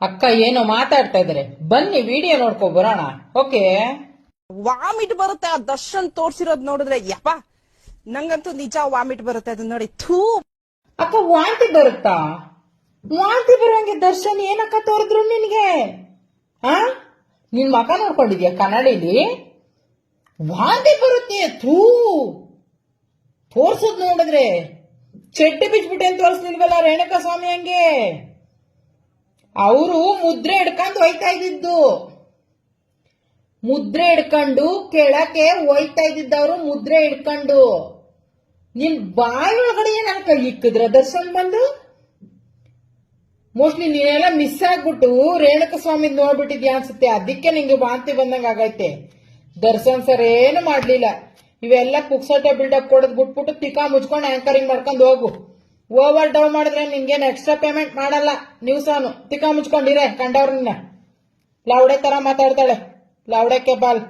ಅಕ್ಕ ಏನೋ ಮಾತಾಡ್ತಾ ಇದಾರೆ ಬನ್ನಿ ವಿಡಿಯೋ ನೋಡ್ಕೊ ಬರೋಣ. ಓಕೆ ವಾಮಿಟ್ ಬರುತ್ತೆ ಆ ದರ್ಶನ್ ತೋರ್ಸಿರೋದ್ ನೋಡಿದ್ರೆ ಯಪ್ಪ! ನಂಗಂತೂ ನಿಜ ವಾಮಿಟ್ ಬರುತ್ತೆ ಅದನ್ನ ನೋಡಿ. ಥೂ! ಅಕ್ಕ ವಾಂತಿ ಬರುತ್ತಾ? ವಾಂತಿ ಬರೋಂಗೆ ದರ್ಶನ್ ಏನಕ್ಕ ತೋರಿದ್ರು ನಿನ್ಗೆ? ಆ? ನಿನ್ ಮಕ ನೋಡ್ಕೊಂಡಿದ್ಯಾ ಕನ್ನಡಿಲಿ? ವಾಂತಿ ಬರುತ್ತೆ ಥೂ! ತೋರ್ಸದ್ ನೋಡಿದ್ರೆ. ಚೆಟ್ಟು ಬಿಚ್ಬಿಟ್ಟೆ ತೋರಿಸ್ಲಿಲ್ವಲ್ಲ ರೇಣುಕಾ ಸ್ವಾಮಿ ಹಂಗೆ? ಅವರು ಮುದ್ರೆ ಹಿಡ್ಕೊಂಡು ಹೋಯ್ತಾ ಇದ್ದಿದ್ದು. ಮುದ್ರೆ ಹಿಡ್ಕೊಂಡು ಕೆಳಕ್ಕೆ ಹೋಯ್ತಾ ಇದ್ದಿದ್ದವರು ಮುದ್ರೆ ಹಿಡ್ಕೊಂಡು. ನಿನ್ ಬಾಯಿ ಒಳಗಡೆ ನನ್ನ ಕೈ ಇಕ್ಕಿದ್ರ ದರ್ಶನ್ ಬಂದು? ಮೋಸ್ಟ್ಲಿ ನೀನೆಲ್ಲ ಮಿಸ್ ಆಗ್ಬಿಟ್ಟು ರೇಣುಕ ಸ್ವಾಮಿ ನೋಡ್ಬಿಟ್ಟಿದ್ಯಾ ಅನ್ಸುತ್ತೆ. ಅದಕ್ಕೆ ನಿಂಗೆ ವಾಂತಿ ಬಂದಂಗ ಆಗೈತೆ. ದರ್ಶನ್ ಸರ್ ಏನು ಮಾಡ್ಲಿಲ್ಲ. ಇವೆಲ್ಲ ಪುಕ್ಸಟೆ ಬಿಲ್ಡಪ್ ಕೊಡದ್ ಬಿಟ್ಬಿಟ್ಟು ತಿಕಾ ಮುಚ್ಕೊಂಡು ಆಂಕರಿಂಗ್ ಮಾಡ್ಕೊಂಡು ಹೋಗು. ಓವರ್ ಡೌ ಮಾಡಿದ್ರೆ ನಿಮ್ಗೇನು ಎಕ್ಸ್ಟ್ರಾ ಪೇಮೆಂಟ್ ಮಾಡಲ್ಲ. ನ್ಯೂಸ್ ಸಾನು ತಿಕಾ ಮುಚ್ಕೊಂಡಿರೇ ಕಂಡವ್ರನ್ನ ಲೌಡೆ ತರ ಮಾತಾಡ್ತಾಳೆ. ಲೌಡೆ ಬಾಲ್